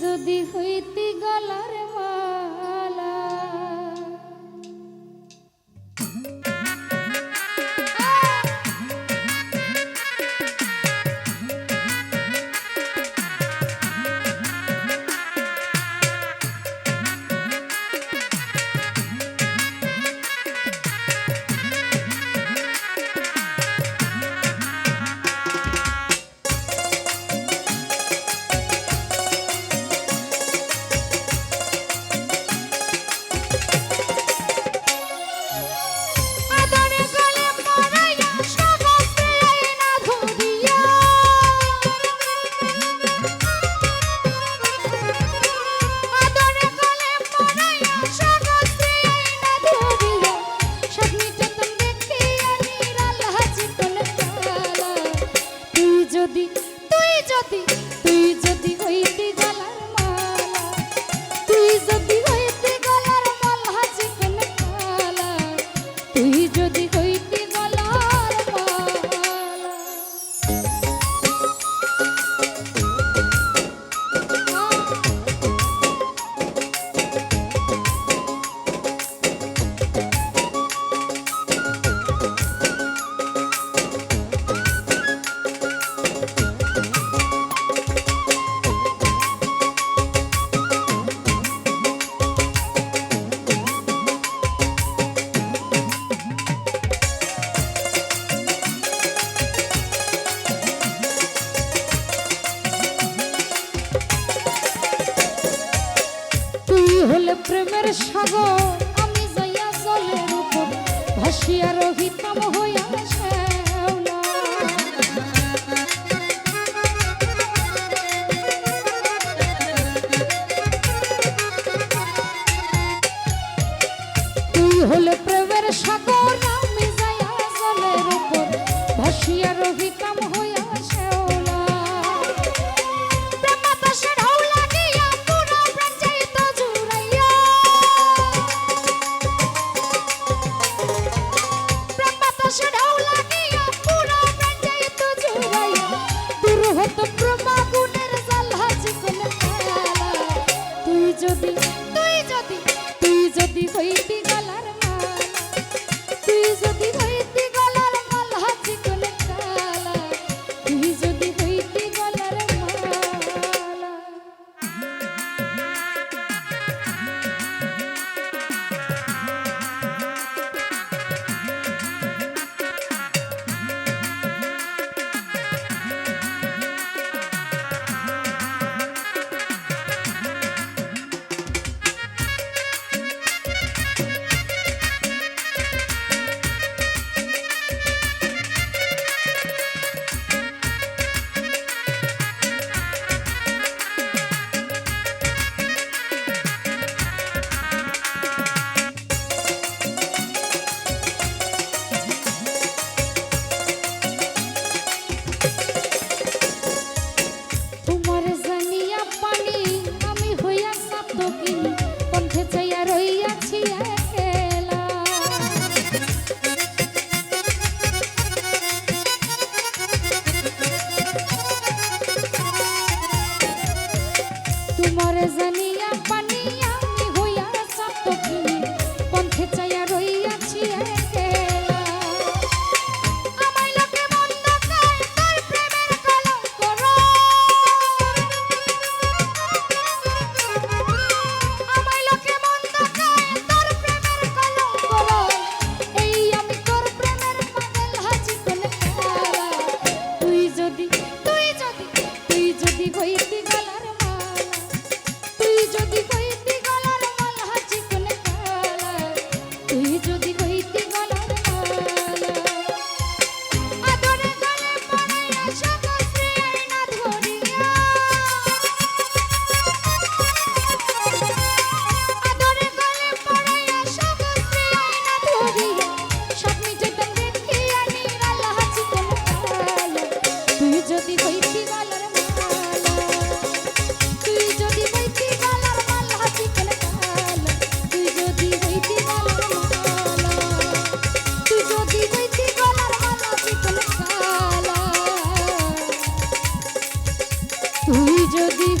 যদি হইতে গলার যদি তুই যদি তুই যদি হইতি হলে প্রেমের সাগর আমি যাইয়া জলের উপর ভাসিয়া রহিতাম হইয়া তুই যদি